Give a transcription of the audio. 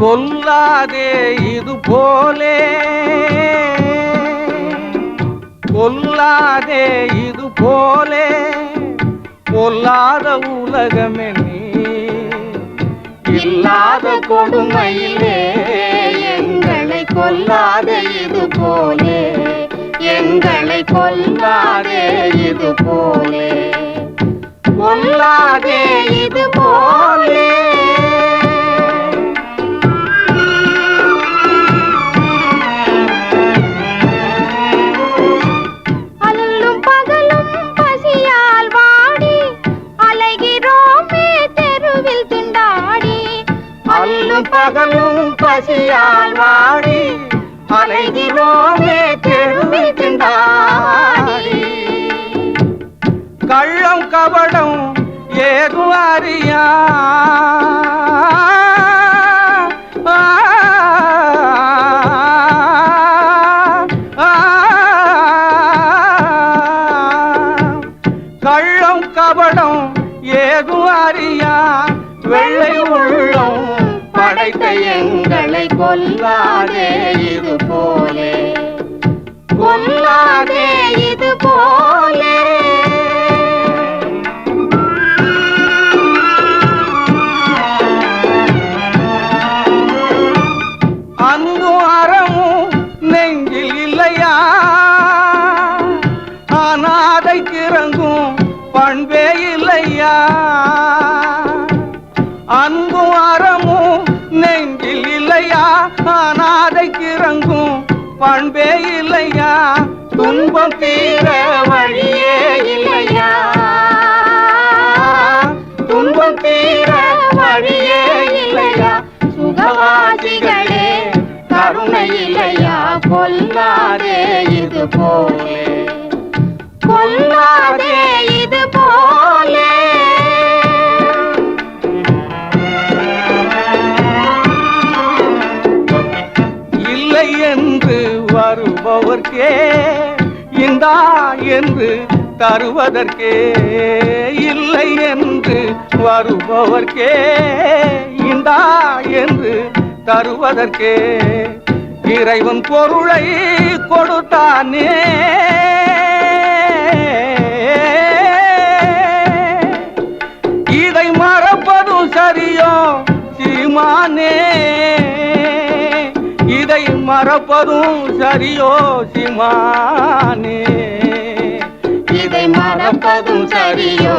கொல்லாதே இது போலே. கொல்லாதே இது போலே. பொல்லாத உலகமே நீ. இல்லாத கொடுமையிலே எங்களை கொல்லாத இது போலே. எங்களை கொல்லாதே இது போலே அலைகிறோமே தெருவில் திண்டாடி அல்லும் பகலும் பசியால் வாடி அலைகிறோமே தெருவில் திண்டாடி. கள்ளம் கபடம் ஏதும் அறியா? கள்ளம் கபடம் ஏதும் அறியா வெள்ளை உள்ளம் படைத்த எங்களை கொல்லாதே இது போலே. கொல்லாதே இது போ பண்பே இல்லையா? அன்பும் அறமும் நெஞ்சில் இல்லையா? அநாதைக்கு இறங்கும் பண்பே இல்லையா? துன்பம் தீர வழியே இல்லையா? துன்பம் தீர வழியே இல்லையா? சுகவாசிகளே கருணை இல்லையா? கொல்லாதே இது போலே. கொல்லாதே தருவதற்கே இந்தா என்று தருவதற்கே இல்லை என்று வருபவர்க்கே இந்தா என்று தருவதற்கே. இறைவன் பொருளை கொடுத்தானே. இதை மறப்பதும் சரியோ சீமானே. இதை மறப்பதும் சரியோ சிமானே இதை மறப்பதும் சரியோ